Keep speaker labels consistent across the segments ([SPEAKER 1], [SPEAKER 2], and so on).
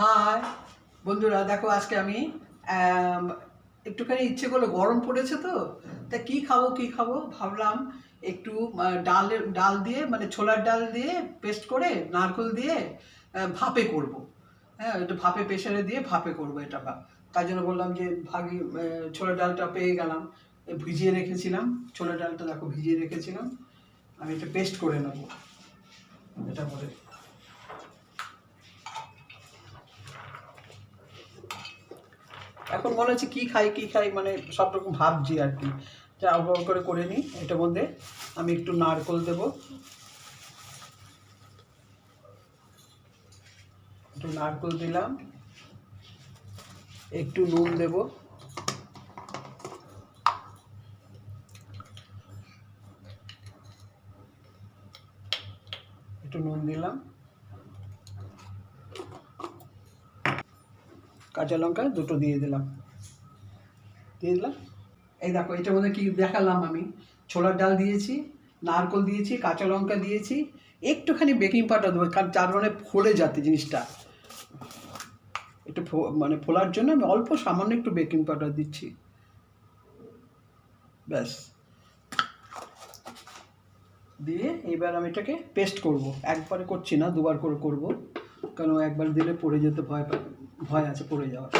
[SPEAKER 1] High বন্ধুরা, দেখো আজকে আমি একটুখানি ইচ্ছে করল গরম পড়েছে তো, তা কি খাব কি খাব? ভাবলাম একটু ডালের ডাল দিয়ে মানে ছোলার ডাল দিয়ে পেস্ট করে নারকেল দিয়ে ভাপে করব। হ্যাঁ একটু ভাপে প্রেশারে দিয়ে ভাপে করব এটা বা। তাই জন্য বললাম যে, ভাগি ছোলার ডালটা পেয়ে গেলাম। ভিজিয়ে রেখেছিলাম। ছোলার ডালটা দেখো ভিজিয়ে রেখেছিলাম। আমি এটা পেস্ট করে নেব। এটা করে এখন মনে হচ্ছে কী খাই কী খাই মানে সব রকম ভাবছি আর কি। যা অল্প করে করে নিই, এটার মধ্যে আমি একটু নারকল দেব। একটু নারকল দিলাম। একটু নুন দেব। একটু নুন দিলাম। কাঁচা লঙ্কা দুটো দিয়ে দিলাম। দিয়ে দিলাম। এই দেখো, এটার মধ্যে কি দেখালাম আমি? ছোলার ডাল দিয়েছি, নারকল দিয়েছি, কাঁচা লঙ্কা দিয়েছি, একটুখানি বেকিং পাউডার দেবো, কারণ চার মানে ফোলে যাতে জিনিসটা। একটু মানে ফোলার জন্য আমি অল্প সামান্য একটু বেকিং পাউডার দিচ্ছি। ব্যাস। দিয়ে এবার আমি এটাকে পেস্ট করব। একবারে করছি না, দুবার করে করব কারণ একবার দিলে পড়ে যেতে ভয় পা- ভয় আছে, পড়ে যাওয়ার।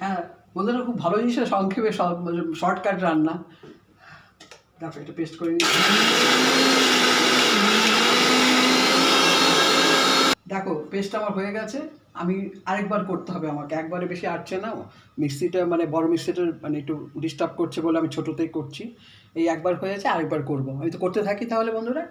[SPEAKER 1] হ্যাঁ বন্ধুরা, খুব ভালো জিনিস সংক্ষেপে শর্টকাট রান্না। দেখো, এটা পেস্ট করে নিচ্ছি। দেখো পেস্ট আমার হয়ে গেছে। আমি আরেকবার করতে হবে আমাকে। একবারে বেশি আটছে না। মিক্সিটা মানে বড় মিক্সিটা মানে একটু ডিস্টার্ব করছে বলে আমি ছোটোতেই করছি। এই একবার হয়ে গেছে আরেকবার করব। আমি তো করতে থাকি তাহলে বন্ধুরা।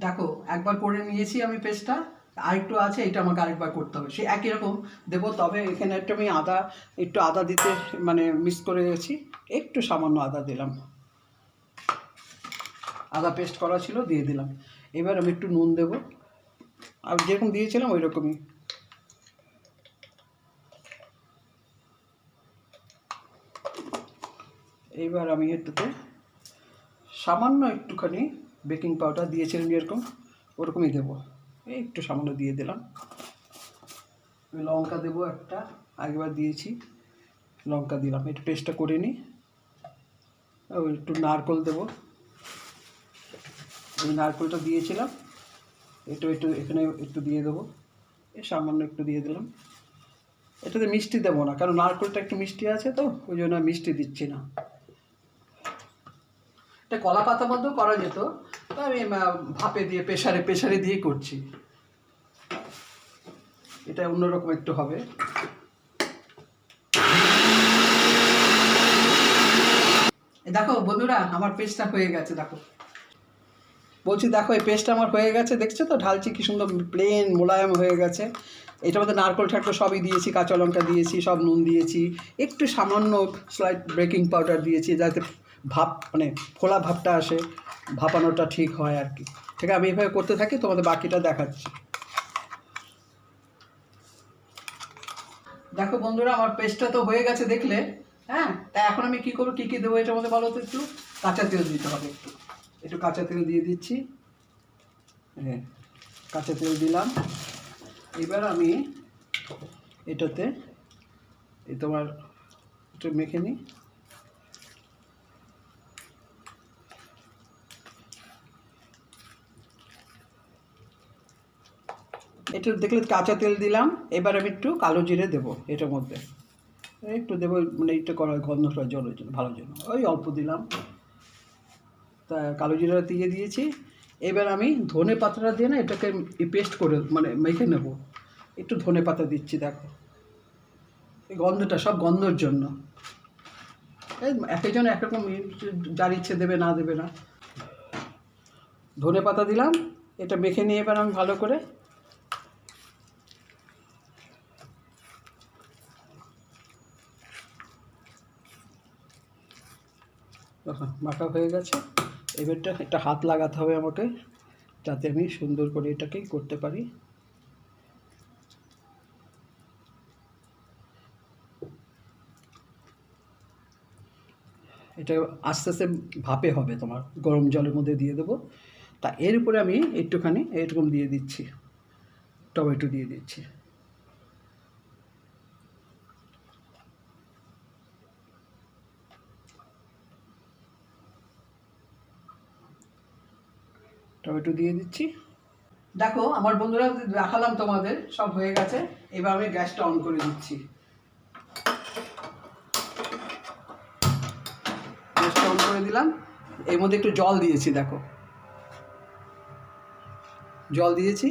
[SPEAKER 1] দেখো, একবার করে নিয়েছি আমি পেস্টটা আরেকটু আছে, এটা আমাকে আরেকবার করতে হবে। সে একই রকম। দেবো, তবে এখানে একটু আমি আদা, একটু আদা দিতে মানে মিক্স করে গেছি একটু সামান্য আদা দিলাম। আদা পেস্ট করা ছিল, দিয়ে দিলাম। এবার আমি একটু নুন দেবো। আর যেরকম দিয়েছিলাম, ওই রকমই। এইবার আমি এটাতে সামান্য একটুখানি বেকিং পাউডার দিয়েছিলাম যেরকম, ওরকমই দেবো। এই একটু সামান্য দিয়ে দিলাম। লঙ্কা দেবো একটা, আগেবার দিয়েছি, লঙ্কা দিলাম। একটু পেস্টটা করে নিই। একটু নারকল দেবো। আমি নারকলটা দিয়েছিলাম একটু একটু এখানে একটু দিয়ে দেবো। এই সামান্য একটু দিয়ে দিলাম। এটাতে মিষ্টি দেবো না, কারণ নারকলটা একটু মিষ্টি আছে তো, ওই জন্য মিষ্টি দিচ্ছি না। এটা কলা পাতা মধ্যেও করা যেত আমি ভাপে দিয়ে প্রেশারে প্রেশারে দিয়েই করছি। এটা অন্যরকম একটু হবে। দেখো বন্ধুরা, আমার পেস্টটা হয়ে গেছে, দেখো। বলছি, দেখো, এই পেস্টটা আমার হয়ে গেছে, দেখছ তো? ঢালছি, কি সুন্দর, প্লেন মোলায়েম হয়ে গেছে। এটার মধ্যে নারকল ঠাকুর সবই দিয়েছি, কাঁচা লঙ্কা দিয়েছি, সব নুন দিয়েছি। একটু সামান্য স্লাইট বেকিং পাউডার দিয়েছি, যাতে ভাপ মানে ফোলা ভাবটা আসে, ভাপানোটা ঠিক হয় আর কি। ঠিক আছে, আমি এভাবে করতে থাকি, তোমাদের বাকিটা দেখাচ্ছি। দেখো বন্ধুরা, আমার পেস্টটা তো হয়ে গেছে দেখলে হ্যাঁ? তা এখন আমি কি করব, কী কী দেবো এটার মধ্যে বলো তো একটু? কাঁচা তেল দিতে হবে একটু। একটু কাঁচা তেল দিয়ে দিচ্ছি। হ্যাঁ কাঁচা তেল দিলাম। এবার আমি এটাতে, এই তোমার একটু মেখে নিই। একটু দেখলে কাঁচা তেল দিলাম, এবার আমি একটু কালো জিরে দেবো এটার মধ্যে। একটু দেবো মানে একটু গন্ধটা জলের জন্য ভালোর জন্য। ওই অল্প দিলাম। তা কালো জিরা দিয়ে দিয়েছি। এবার আমি ধনে পাতাটা দিয়ে না এটাকে পেস্ট করে মানে মেখে নেব। একটু ধনে পাতা দিচ্ছি, দেখো। এই গন্ধটা, সব গন্ধর জন্য। এই একজন একরকম যার ইচ্ছে দেবে, না দেবে না। ধনে পাতা দিলাম। এটা মেখে নিয়ে এবার আমি ভালো করে দেখো, মাখা হয়ে গেছে। এবারটা একটা হাত লাগাতে হবে আমাকে যাতে আমি সুন্দর করে এটাকে করতে পারি। এটা আস্তে আস্তে ভাপে হবে তোমার গরম জলের মধ্যে দিয়ে দেবো। তা এর উপরে আমি একটুখানি এরকম দিয়ে দিচ্ছি টমেটো দিয়ে দিচ্ছি। টমেটো দিয়ে দিচ্ছি। দেখো, আমার বন্ধুরা, দেখালাম তোমাদের, সব হয়ে গেছে। এবার আমি গ্যাসটা অন করে দিচ্ছি। গ্যাসটা অন করে দিলাম। এর মধ্যে একটু জল দিয়েছি, দেখো। জল দিয়েছি।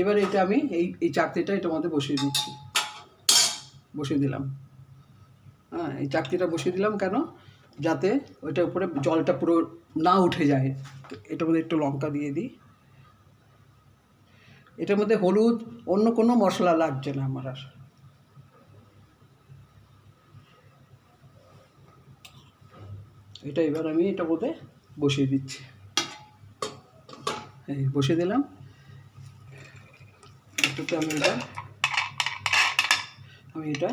[SPEAKER 1] এবার এটা আমি এই এই চাকতিটা এটার মধ্যে বসিয়ে দিচ্ছি। বসিয়ে দিলাম। হ্যাঁ এই চাকতিটা বসিয়ে দিলাম কেন? যাতে ওইটার উপরে জলটা পুরো না উঠে যায়। তো এটার মধ্যে একটু লঙ্কা দিয়ে দিই। এটার মধ্যে হলুদ, অন্য কোনো মশলা লাগছে না আমার আর। এটা এবার আমি এটা মধ্যে বসিয়ে দিচ্ছি। এই বসিয়ে দিলাম। এটাতে আমি এটা আমি এটা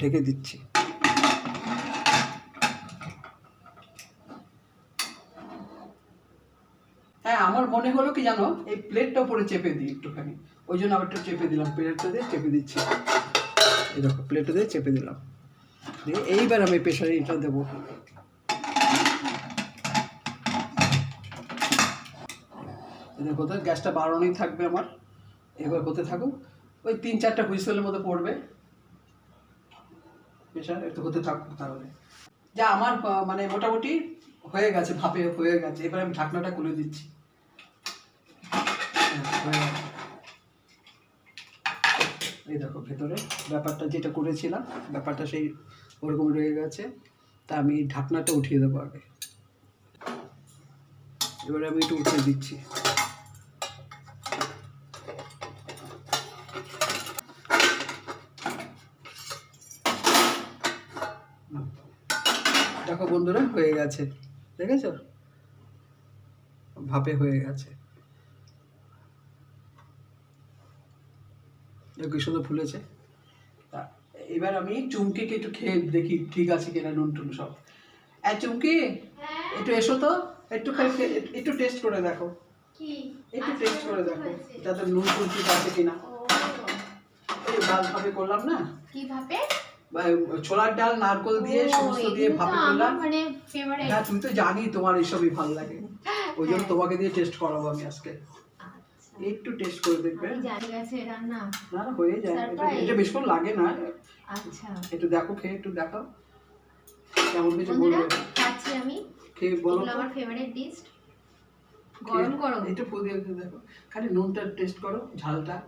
[SPEAKER 1] ঢেকে দিচ্ছি। হ্যাঁ আমার মনে হলো কি জানো, এই প্লেটটা উপরে চেপে দিই একটুখানি। ওই জন্য আবার একটু চেপে দিলাম, প্লেটটা দিয়ে চেপে দিচ্ছি। এই দেখো, প্লেটটা দিয়ে চেপে দিলাম। দিয়ে এইবার আমি প্রেশারে এটা দেবো। এদের কোথায় গ্যাসটা বাড়ানোই থাকবে আমার। এবার হতে থাকুক। ওই তিন চারটা হুইসেলের মতো পড়বে। প্রেশার একটু হতে থাকুক তাহলে। যা আমার মানে মোটামুটি হয়ে গেছে, ভাপে হয়ে গেছে। এবার আমি ঢাকনাটা খুলে দিচ্ছি। এই দেখো ভেতরে ব্যাপারটা যেটা করেছিলাম, ব্যাপারটা সেই ওরকম রয়ে গেছে। তা আমি ঢাকনাটা উঠিয়ে দেবো আগে। এবারে আমি একটু উঠিয়ে দিচ্ছি। দেখো বন্ধুরা, হয়ে গেছে। দেখেছ? ভাপে হয়ে গেছে। কি সুন্দর ফুলেছে। তা এবার আমি চুমকিকে একটু খেয়ে দেখি ঠিক আছে কিনা নুন টুন সব। হ্যাঁ চুমকি একটু এসো তো একটু একটু টেস্ট করে দেখো।
[SPEAKER 2] কি?
[SPEAKER 1] একটু টেস্ট করে দেখো? যাতে নুন টুন ঠিক আছে কিনা। এই ভাবে করলাম না?
[SPEAKER 2] কীভাবে?
[SPEAKER 1] ছোলার ডাল নারকল দিয়ে সমস্ত দিয়ে
[SPEAKER 2] আমার
[SPEAKER 1] করলাম।
[SPEAKER 2] মানে।
[SPEAKER 1] হ্যাঁ তুমি তো জানি তোমার এইসবই ভালো লাগে। ওই জন্য। তোমাকে দিয়ে টেস্ট করাবো আমি আজকে।
[SPEAKER 2] আচ্ছা।
[SPEAKER 1] একটু টেস্ট করে দেখবে
[SPEAKER 2] গেছে রান্না।
[SPEAKER 1] না হয়ে যায়। এটা বেশিক্ষণ লাগে না।
[SPEAKER 2] আচ্ছা।
[SPEAKER 1] একটু দেখো খেয়ে একটু দেখাও। কেমন কিছু বলবে?
[SPEAKER 2] খাচ্ছি আমি।
[SPEAKER 1] খেয়ে বলো
[SPEAKER 2] আমার ফেভারিট ডিশ গরম গরম।
[SPEAKER 1] একটু ফু দিয়ে দেখো। খালি নুনটা টেস্ট করো ঝালটা।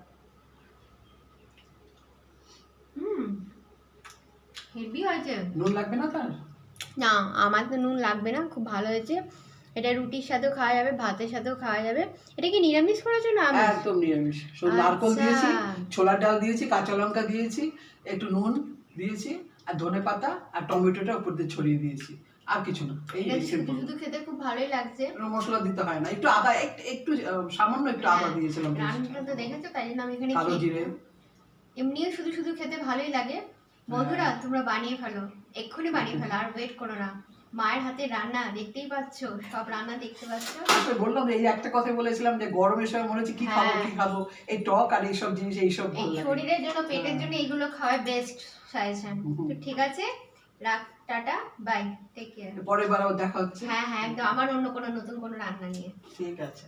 [SPEAKER 2] হুম। হেভি হয়েছে।
[SPEAKER 1] নুন লাগবে না তার?
[SPEAKER 2] না আমার তো নুন লাগবে না। খুব ভালো হয়েছে। এটা রুটির সাথেও খাওয়া যাবে ভাতের সাথেও খাওয়া যাবে। এটা কি নিরামিষ করেছ না আমিষ?
[SPEAKER 1] একদম নিরামিষ। নারকল
[SPEAKER 2] আচ্ছা।
[SPEAKER 1] দিয়েছি ছোলার ডাল দিয়েছি কাঁচা লঙ্কা দিয়েছি একটু নুন দিয়েছি আর ধনে পাতা আর টমেটোটা উপর দিয়ে ছড়িয়ে দিয়েছি। আর কিছু না এই সিম্পল
[SPEAKER 2] শুধু খেতে খুব ভালোই লাগছে।
[SPEAKER 1] মশলা দিতে হয় না একটু আদা একটু একটু সামান্য একটু আদা
[SPEAKER 2] হ্যাঁ,
[SPEAKER 1] দিয়েছিলাম
[SPEAKER 2] রান্নাটা তো দেখেছ তাই জন্য আমি এখানে
[SPEAKER 1] কালো জিরে।
[SPEAKER 2] এমনিও শুধু শুধু খেতে ভালোই লাগে। বন্ধুরা
[SPEAKER 1] হ্যাঁ।
[SPEAKER 2] তোমরা বানিয়ে ফেলো এক্ষুনি বানিয়ে ফেলো আর ওয়েট করো না। মায়ের হাতে রান্না দেখতেই পাচ্ছ? সব রান্না দেখতে পাচ্ছ?
[SPEAKER 1] বললাম এই একটা কথা বলেছিলাম যে গরমের সময় মনে হচ্ছে কি খাব
[SPEAKER 2] হ্যাঁ।
[SPEAKER 1] কি খাব? এই টক আর এইসব জিনিস এইসব
[SPEAKER 2] শরীরের জন্য পেটের
[SPEAKER 1] হ্যাঁ।
[SPEAKER 2] জন্য এইগুলো খাওয়া বেস্ট সাজেশন। তো ঠিক আছে রাখ টাটা বাই টেক কেয়ার
[SPEAKER 1] পরের বার দেখা হচ্ছে।
[SPEAKER 2] হ্যাঁ হ্যাঁ একদম আমার অন্য কোনো নতুন কোনো রান্না নিয়ে।
[SPEAKER 1] ঠিক আছে।